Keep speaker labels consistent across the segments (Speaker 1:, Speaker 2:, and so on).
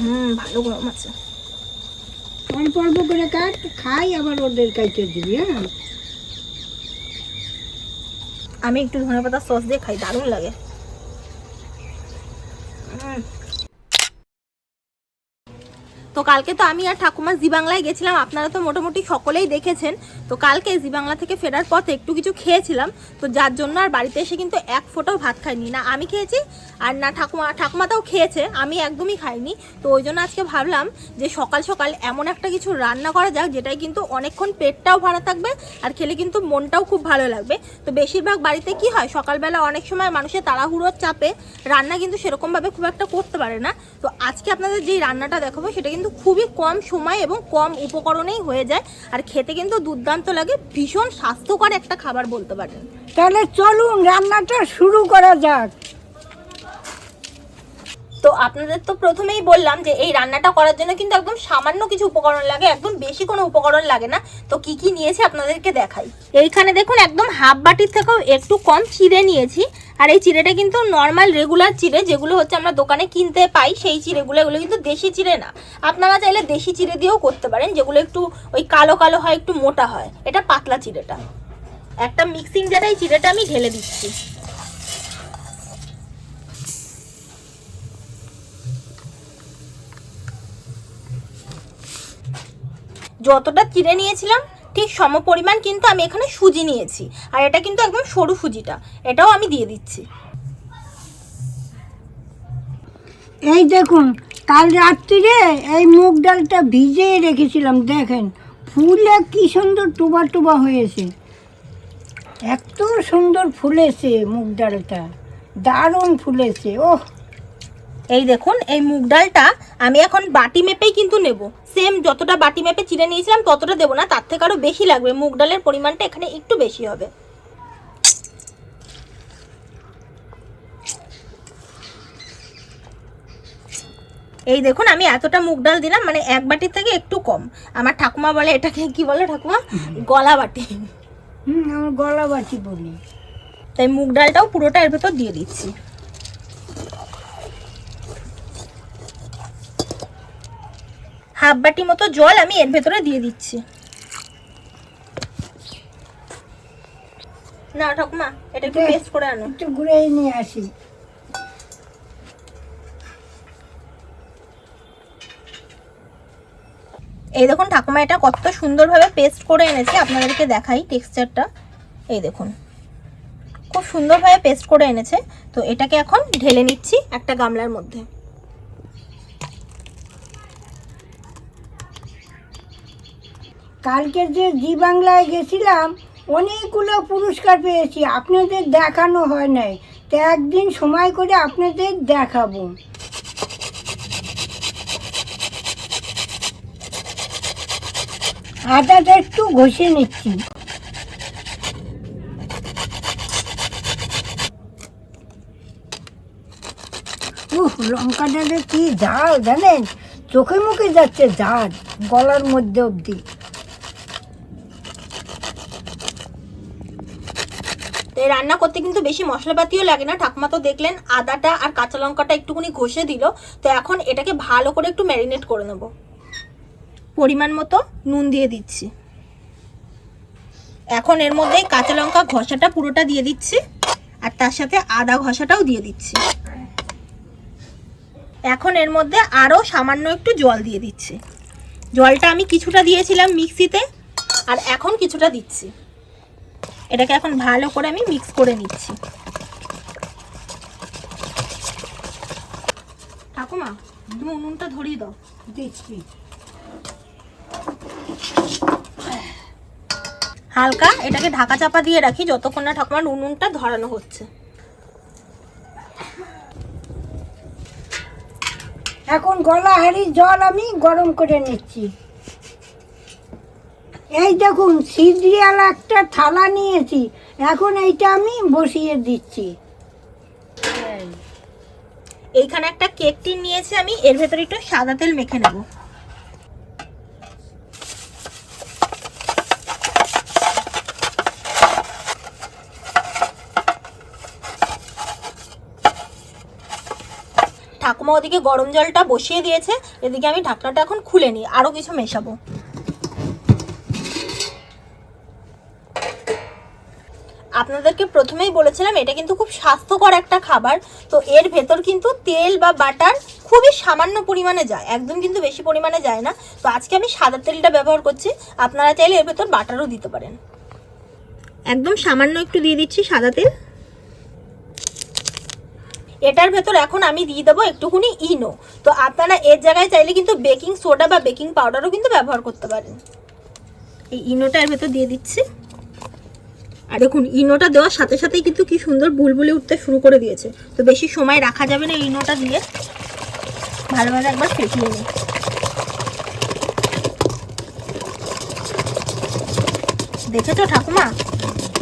Speaker 1: হুম ভালো গরম আছে।
Speaker 2: অল্প অল্প করে কাট খাই আবার ওদের কাইতে দিবি হ্যাঁ?
Speaker 1: আমি একটু ধনে পাতা সস দিয়ে খাই দারুণ লাগে। তো কালকে তো আমি আর ঠাকুমা জি বাংলায় গেছিলাম, আপনারা তো মোটামুটি সকলেই দেখেছেন। তো কালকে জি বাংলা থেকে ফেরার পথে একটু কিছু খেয়েছিলাম, তো যার জন্য আর বাড়িতে এসে কিন্তু এক ফোঁটাও ভাত খাইনি। না আমি খেয়েছি আর না ঠাকুমা, ঠাকুমাটাও খেয়েছে, আমি একদমই খাইনি। তো ওই জন্য আজকে ভাবলাম যে সকাল সকাল এমন একটা কিছু রান্না করা যাক, যেটাই কিন্তু অনেকক্ষণ পেটটাও ভরা থাকবে আর খেলে কিন্তু মনটাও খুব ভালো লাগবে। তো বেশিরভাগ বাড়িতে কি হয়, সকালবেলা অনেক সময় মানুষের তাড়াহুড়োর চাপে রান্না কিন্তু সেরকমভাবে খুব একটা করতে পারে না। তো আজকে আপনাদের যেই রান্নাটা দেখাবো, সেটা কিন্তু খুবই কম সময় এবং কম উপকরণেই হয়ে যায়। আর খেতে কিন্তু দুর্দান্ত লাগে, ভীষণ স্বাস্থ্যকর একটা খাবার বলতে পারেন।
Speaker 2: তাহলে চলুন, রান্নাটা শুরু করা যাক।
Speaker 1: তো আপনাদের তো প্রথমেই বললাম যে এই রান্নাটা করার জন্য কিন্তু একদম সামান্য কিছু উপকরণ লাগে, একদম বেশি কোনো উপকরণ লাগে না। তো কি কি নিয়েছি আপনাদেরকে দেখাই। এইখানে দেখুন একদম হাফ বাটির থেকেও একটু কম চিড়ে নিয়েছি। আর এই চিড়েটা কিন্তু নর্মাল রেগুলার চিড়ে, যেগুলো হচ্ছে আমরা দোকানে কিনতে পাই, সেই চিড়েগুলো, এগুলো কিন্তু দেশি চিড়ে না। আপনারা চাইলে দেশি চিড়ে দিয়েও করতে পারেন, যেগুলো একটু ওই কালো কালো হয়, একটু মোটা হয়। এটা পাতলা চিড়েটা। একটা মিক্সিং জারে এই চিড়েটা আমি ঢেলে দিচ্ছি। যতটা চিড়ে নিয়েছিলাম, ঠিক সম পরিমাণ কিন্তু আমি এখানে সুজি নিয়েছি। আর এটা কিন্তু একদম সরু সুজিটা, এটাও আমি দিয়ে দিচ্ছি।
Speaker 2: এই দেখুন, কাল রাত্রিরে এই মুগ ডালটা ভিজিয়ে রেখেছিলাম, দেখেন। ফুলে কি সুন্দর টুবা টুবা হয়েছে। এত সুন্দর ফুলেছে মুগ ডালটা, দারুণ ফুলেছে, ওহ!
Speaker 1: এই দেখুন এই মুগ ডালটা আমি এখন বাটি মেপেই কিন্তু নেব। সেম যতটা বাটি মেপে চিড়ে নিয়েছিলাম ততটা দেবো না। তার থেকে আরও বেশি লাগবে। মুগ ডালের পরিমাণটা এখানে একটু বেশি হবে। এই দেখুন আমি এতটা মুগ ডাল দিলাম মানে এক বাটির থেকে একটু কম। আমার ঠাকুমা বলে এটাকে কি বলে ঠাকুমা? গলা বাটি।
Speaker 2: আমার গলা বাটি বলি
Speaker 1: তাই মুগ ডালটাও পুরোটা এর ভেতর দিয়ে দিচ্ছি। হাফ বাটি মতো জল আমি এর ভেতরে দিয়ে দিচ্ছি। না ঠাকুমা এটা একটু। পেস্ট করে আনো।
Speaker 2: একটু ঘুরে নিয়ে আসি।
Speaker 1: এই দেখুন ঠাকুমা এটা কত সুন্দরভাবে পেস্ট করে এনেছে। আপনাদেরকে দেখাই টেক্সচারটা এই দেখুন খুব সুন্দরভাবে পেস্ট করে এনেছে। তো এটাকে এখন ঢেলে নিচ্ছি একটা গামলার মধ্যে।
Speaker 2: কালকে যে জি বাংলায় গেছিলাম, অনেকগুলো পুরস্কার পেয়েছি, আপনাদের দেখানো হয় নাই। তো একদিন সময় করে আপনাদের দেখাবো। আটাটা একটু ঘষে নিচ্ছি। উহ লঙ্কাটাতে কি ঝাল, জানেন? চোখে মুখে যাচ্ছে ঝাল, গলার মধ্যে অবধি
Speaker 1: তো এই রান্না করতে কিন্তু বেশি মশলাপাতিও লাগে না। ঠাকুমা তো দেখলেন আদাটা আর কাঁচা লঙ্কাটা একটুখানি ঘষে দিল। তো এখন এটাকে ভালো করে একটু ম্যারিনেট করে নেব। পরিমাণ মতো নুন দিয়ে দিচ্ছি। এখন এর মধ্যে কাঁচা লঙ্কা ঘষাটা পুরোটা দিয়ে দিচ্ছি। আর তার সাথে আদা ঘষাটাও দিয়ে দিচ্ছি। এখন এর মধ্যে আরও সামান্য একটু জল দিয়ে দিচ্ছি। জলটা আমি কিছুটা দিয়েছিলাম মিক্সিতে। আর এখন কিছুটা দিচ্ছি। এটাকে এখন ভালো করে আমি মিক্স করে নিচ্ছি। ঠাকুমা তুমি উনুনটা ধরিয়ে দাও।
Speaker 2: দিচ্ছি
Speaker 1: হালকা এটাকে ঢাকা চাপা দিয়ে রাখি যতক্ষণ না ঠাকুমার উনুনটা ধরানো হচ্ছে।
Speaker 2: এখন গলা হাড়ি জল আমি গরম করে নিচ্ছি। এই দেখুন সিরিয়াল একটা থালা নিয়েছি। এখন এইটা আমি বসিয়ে দিচ্ছি। এই,
Speaker 1: এইখানে একটা কেক টিন নিয়েছি আমি এর ভেতরে একটু সাদা তেল মেখে নেব। ঠাকুমা ওদিকে গরম জলটা বসিয়ে দিয়েছে এদিকে আমি ঢাকনাটা এখন খুলে নিই আরও কিছু মেশাবো। আপনাদেরকে প্রথমেই বলেছিলাম, এটা কিন্তু খুব স্বাস্থ্যকর একটা খাবার। তো এর ভেতর কিন্তু তেল বা বাটার খুবই সামান্য পরিমাণে যায়, একদম কিন্তু বেশি পরিমাণে যায় না। তো আজকে আমি সাদা তেলটা ব্যবহার করছি, আপনারা চাইলে এর ভেতর বাটারও দিতে পারেন। একদম সামান্য একটু দিয়ে দিচ্ছি সাদা তেল। এটার ভেতর এখন আমি দিয়ে দেবো একটুখানি ইনো। তো আপনারা এর জায়গায় চাইলে কিন্তু বেকিং সোডা বা বেকিং পাউডারও কিন্তু ব্যবহার করতে পারেন। এই ইনোটা এর ভেতর দিয়ে দিচ্ছি। আর দেখুন, ইনোটা দেওয়ার সাথে সাথেই কিন্তু কি সুন্দর বুলবুলি উঠতে শুরু করে দিয়েছে। তো বেশি সময় রাখা যাবে না ইনোটা দিয়ে। ভালোভাবে একবার ফেটিয়ে নিই দেখেছ ঠাকুমা?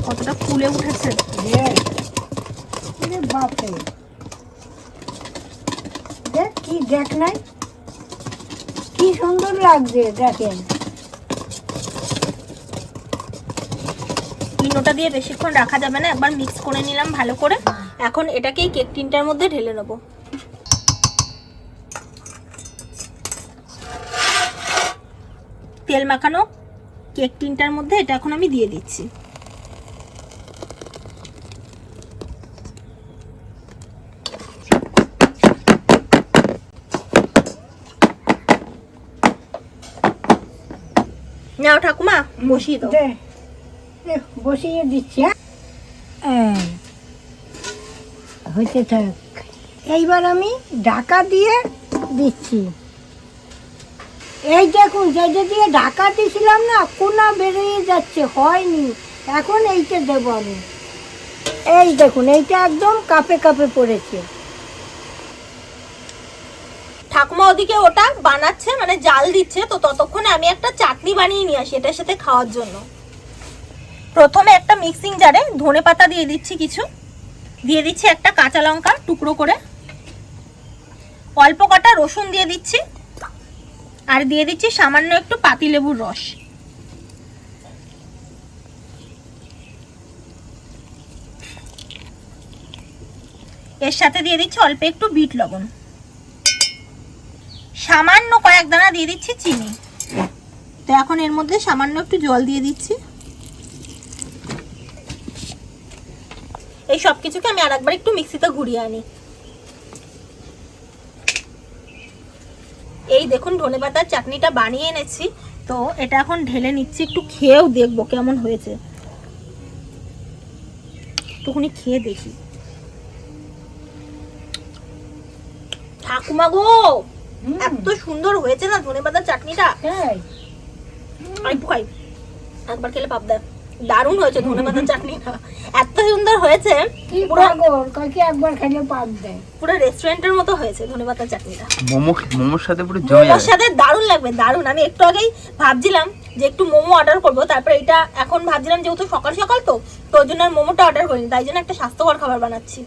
Speaker 1: কতটা ফুলে উঠেছে।
Speaker 2: দেখ, কি নাই কি সুন্দর লাগছে, দেখেন।
Speaker 1: ইনোটা দিয়ে বেশিক্ষণ রাখা যাবে না, একবার মিক্স করে নিলাম ভালো করে। এখন এটাকে কেক টিনটার মধ্যে ঢেলে নেব। তেল মাখানো কেক টিনটার মধ্যে এটা এখন আমি দিয়ে দিচ্ছি। নাও ঠাকুমা, বসিয়ে দাও।
Speaker 2: বসিয়ে দিচ্ছি হ্যাঁ? এই, থাক। এইবার আমি ঢাকা দিয়ে দিচ্ছি। এই দেখুন যেটা দিয়ে ঢাকা দিয়েছিলাম না কোনা বেরিয়ে যাচ্ছে হয়নি। এখন এইটা দেবো আমি। এই দেখুন এইটা একদম কাপে কাপে পড়েছে।
Speaker 1: ঠাকুমা ওদিকে ওটা বানাচ্ছে মানে জাল দিচ্ছে তো ততক্ষণে আমি একটা চাটনি বানিয়ে নিয়ে আসি এটার সাথে খাওয়ার জন্য। প্রথমে একটা মিক্সিং জারে ধনে পাতা দিয়ে দিচ্ছি কিছু। দিয়ে দিচ্ছি একটা কাঁচা লঙ্কা টুকরো করে। অল্প কটা রসুন দিয়ে দিচ্ছি। আর দিয়ে দিচ্ছি সামান্য একটু পাতিলেবুর রস। এর সাথে দিয়ে দিচ্ছি অল্প একটু বিট লবণ। সামান্য কয়েক দানা দিয়ে দিচ্ছি চিনি। তো এখন এর মধ্যে সামান্য একটু জল দিয়ে দিচ্ছি। এই সব কিছুকে আমি আর একবার একটু মিক্সিতে ঘুরিয়ে আনি। এই দেখুন ধনে পাতার চাটনিটা বানিয়ে এনেছি। তো এটা এখন ঢেলে নিচ্ছি একটু খেয়েও দেখব কেমন হয়েছে। একটুখানি খেয়ে দেখি। ঠাকুমা গো। এত সুন্দর হয়েছে না ধনে পাতার চাটনিটা একবার খেলে দেয় দারুণ হয়েছে ধনে পাতার চাটনিটা এত সুন্দর হয়েছে পুরো
Speaker 2: পাগল? একবার খেলে পাক দেয়।
Speaker 1: পুরো রেস্টুরেন্টের মতো হয়েছে ধনে পাতার চাটনিটা।
Speaker 3: মোমো মোমোর সাথে পুরো জমে
Speaker 1: মোমোর সাথে দারুণ লাগবে দারুণ। আমি একটু আগেই ভাবছিলাম যে একটু মোমো অর্ডার করব তারপরে এটা এখন ভাবছিলাম যেহেতু সকাল সকাল তো তো ওই জন্য আর মোমোটা অর্ডার করিনি তাই জন্য একটা স্বাস্থ্যকর খাবার বানাচ্ছি।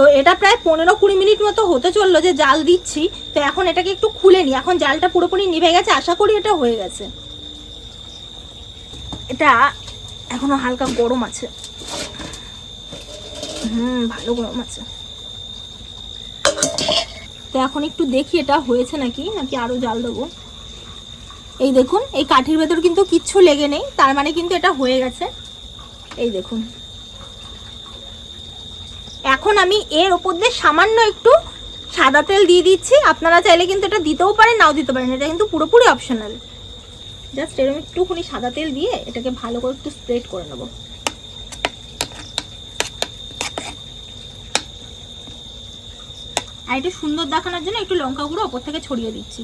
Speaker 1: তো এটা প্রায় পনেরো কুড়ি মিনিট মতো হতে চলল যে জাল দিচ্ছি। তো এখন এটাকে একটু খুলে নিই। এখন জালটা পুরোপুরি নিভে গেছে। আশা করি এটা হয়ে গেছে। এটা এখনও হালকা গরম আছে। হুম, ভালো গরম আছে। তো এখন একটু দেখি এটা হয়েছে নাকি? নাকি আরও জাল দেবো? এই দেখুন, এই কাঠির ভেতর কিন্তু কিচ্ছু লেগে নেই। তার মানে কিন্তু এটা হয়ে গেছে। এই দেখুন। এখন আমি এর ওপর দিয়ে সামান্য একটু সাদা তেল দিয়ে দিচ্ছি। আপনারা চাইলে কিন্তু এটা দিতেও পারেন, নাও দিতে পারেন। এটা কিন্তু পুরোপুরি অপশনাল জাস্ট এরকম একটুখানি সাদা তেল দিয়ে এটাকে ভালো করে একটু স্প্রেড করে নেব। আর একটু সুন্দর দেখানোর জন্য একটু লঙ্কা গুঁড়ো ওপর থেকে ছড়িয়ে দিচ্ছি।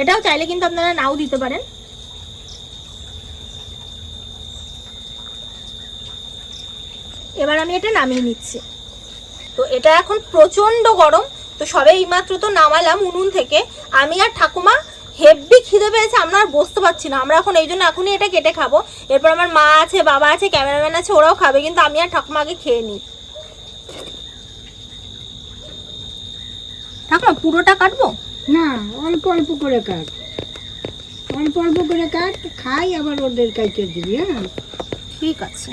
Speaker 1: এটাও চাইলে কিন্তু আপনারা নাও দিতে পারেন। এবার আমি এটা নামিয়ে নিচ্ছি। তো এটা এখন প্রচণ্ড গরম তো সবে এইমাত্র তো নামালাম উনুন থেকে। আমি আর ঠাকুমা হেভি খিদে পেয়েছে আমরা আর বসতে পারছি না। আমরা এখন এই জন্য এখনই এটা কেটে খাব। এরপর আমার মা আছে বাবা আছে ক্যামেরাম্যান আছে ওরাও খাবে কিন্তু আমি আর ঠাকুমা আগে খেয়ে নিই। ঠাকুমা পুরোটা কাটবো?
Speaker 2: না অল্প অল্প করে কাট। অল্প অল্প করে কাট খাই আবার ওদের কাইতে দিবি হ্যাঁ?
Speaker 1: ঠিক আছে।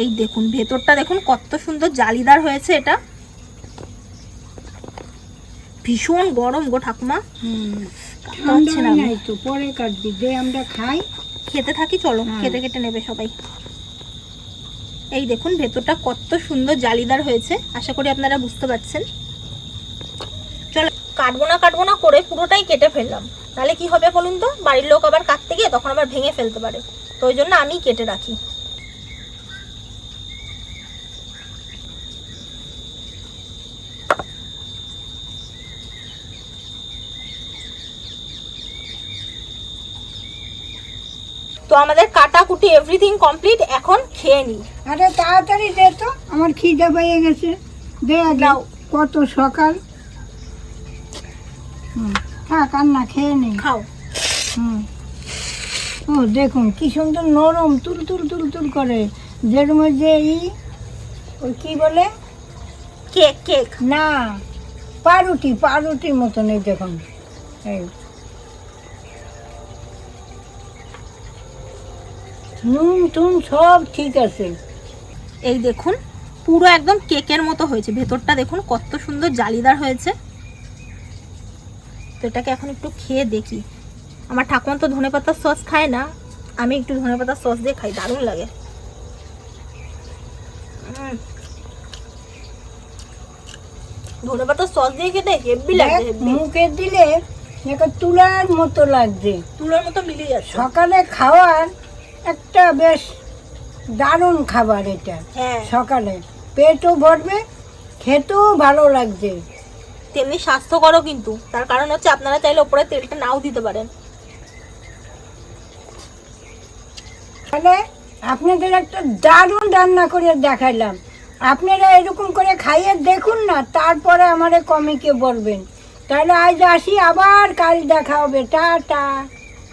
Speaker 1: এই দেখুন ভেতরটা দেখুন কত সুন্দর জালিদার হয়েছে এটা। ভীষণ গরম গো ঠাকুমা।
Speaker 2: পরে কাটবি যে আমরা খাই।
Speaker 1: খেতে থাকি চলো
Speaker 2: হ্যাঁ।
Speaker 1: খেতে খেতে নেবে সবাই। এই দেখুন ভেতরটা কত সুন্দর জালিদার হয়েছে আশা করি আপনারা বুঝতে পারছেন। চলো কাটবো না কাটবো না করে পুরোটাই কেটে ফেললাম। তাহলে কি হবে বলুন তো? বাড়ির লোক আবার কাটতে গিয়ে তখন আবার ভেঙে ফেলতে পারে। তো ওই জন্য আমি কেটে রাখি। তো আমাদের কাটাকুটি এভরিথিং কমপ্লিট এখন খেয়ে নিই।
Speaker 2: আরে তাড়াতাড়ি দে তো আমার খিদে পেয়ে গেছে। দে
Speaker 1: দাও।
Speaker 2: কত সকাল। হুম থাক আর না খেয়ে নেই
Speaker 1: খাও।
Speaker 2: হুম। ও দেখুন কি সুন্দর নরম তুল তুল তুল তুল করে। যেরকম যে ই ওই কি বলে?
Speaker 1: Cake cake.
Speaker 2: না পাউরুটি পাউরুটির মতন এই দেখুন। এই নুন টুন সব ঠিক আছে।
Speaker 1: এই দেখুন পুরো একদম কেকের মতো হয়েছে। ভেতরটা দেখুন কত সুন্দর জালিদার হয়েছে। তো এটাকে এখন একটু খেয়ে দেখি। আমার ঠাকুমা তো ধনেপাতার সস খায় না আমি একটু ধনেপাতার সস দিয়ে খাই দারুণ লাগে। উম। ধনেপাতার সস দিয়ে খেতে হেভি লাগে
Speaker 2: মুখে দিলে একটা তুলার মতো লাগছে।
Speaker 1: তুলোর মতো মিলিয়ে যাচ্ছে।
Speaker 2: সকালে খাওয়ার একটা বেশ দারুণ খাবার এটা।
Speaker 1: হ্যাঁ।
Speaker 2: সকালে। পেটও ভরবে খেতেও ভালো লাগছে।
Speaker 1: তেমনি স্বাস্থ্যকরও কিন্তু। তার কারণ হচ্ছে আপনারা চাইলে ওপরে তেলটা নাও দিতে পারেন।
Speaker 2: তাহলে আপনাদের একটা দারুণ রান্না করে দেখাইলাম। আপনারা এরকম করে খাইয়ে দেখুন না তারপরে আমারে কমিকে বলবেন। তাহলে আজ আসি আবার কাল দেখা হবে। টাটা।